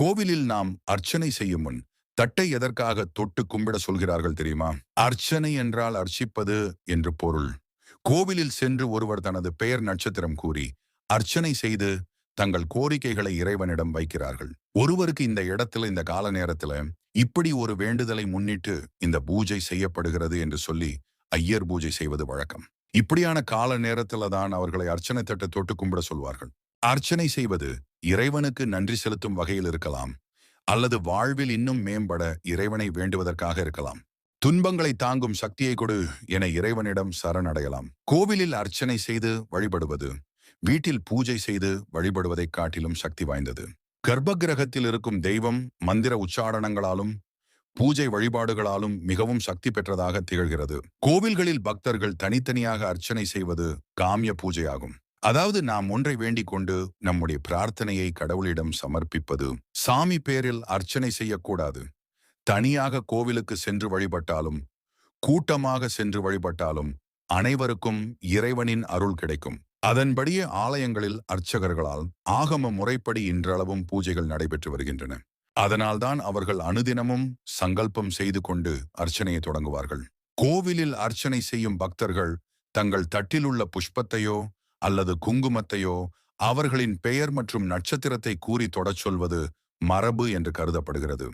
கோவிலில் நாம் அர்ச்சனை செய்யும் முன் தட்டை எதற்காக தொட்டு கும்பிட சொல்கிறார்கள் தெரியுமா? அர்ச்சனை என்றால் அர்ச்சிப்பது என்று பொருள். கோவிலில் சென்று ஒருவர் தனது பெயர் நட்சத்திரம் கூறி அர்ச்சனை செய்து தங்கள் கோரிக்கைகளை இறைவனிடம் வைக்கிறார்கள். ஒருவருக்கு இந்த இடத்துல இந்த கால நேரத்துல இப்படி ஒரு வேண்டுதலை முன்னிட்டு இந்த பூஜை செய்யப்படுகிறது என்று சொல்லி ஐயர் பூஜை செய்வது வழக்கம். இப்படியான கால நேரத்துல தான் அவர்களை அர்ச்சனை தட்டை தொட்டு கும்பிட சொல்வார்கள். அர்ச்சனை செய்வது இறைவனுக்கு நன்றி செலுத்தும் வகையில் இருக்கலாம் அல்லது வாழ்வில் இன்னும் மேம்பட இறைவனை வேண்டுவதற்காக இருக்கலாம். துன்பங்களை தாங்கும் சக்தியை கொடு என இறைவனிடம் சரணடையலாம். கோவிலில் அர்ச்சனை செய்து வழிபடுவது வீட்டில் பூஜை செய்து வழிபடுவதைக் காட்டிலும் சக்தி வாய்ந்தது. கர்ப்பகிரகத்தில் இருக்கும் தெய்வம் மந்திர உச்சாரணங்களாலும் பூஜை வழிபாடுகளாலும் மிகவும் சக்தி பெற்றதாக திகழ்கிறது. கோவில்களில் பக்தர்கள் தனித்தனியாக அர்ச்சனை செய்வது காமிய பூஜையாகும். அதாவது நாம் ஒன்றை வேண்டிக் கொண்டு நம்முடைய பிரார்த்தனையை கடவுளிடம் சமர்ப்பிப்பது சாமி பேரில் அர்ச்சனை செய்யக்கூடாது. தனியாக கோவிலுக்கு சென்று வழிபட்டாலும் கூட்டமாக சென்று வழிபட்டாலும் அனைவருக்கும் இறைவனின் அருள் கிடைக்கும். அதன்படியே ஆலயங்களில் அர்ச்சகர்களால் ஆகம முறைப்படி இன்றளவும் பூஜைகள் நடைபெற்று வருகின்றன. அதனால்தான் அவர்கள் அனுதினமும் சங்கல்பம் செய்து கொண்டு அர்ச்சனையை தொடங்குவார்கள். கோவிலில் அர்ச்சனை செய்யும் பக்தர்கள் தங்கள் தட்டிலுள்ள புஷ்பத்தையோ அல்லது குங்குமத்தையோ அவர்களின் பெயர் மற்றும் நட்சத்திரத்தை கூறி தொடச் சொல்வது மரபு என்று கருதப்படுகிறது.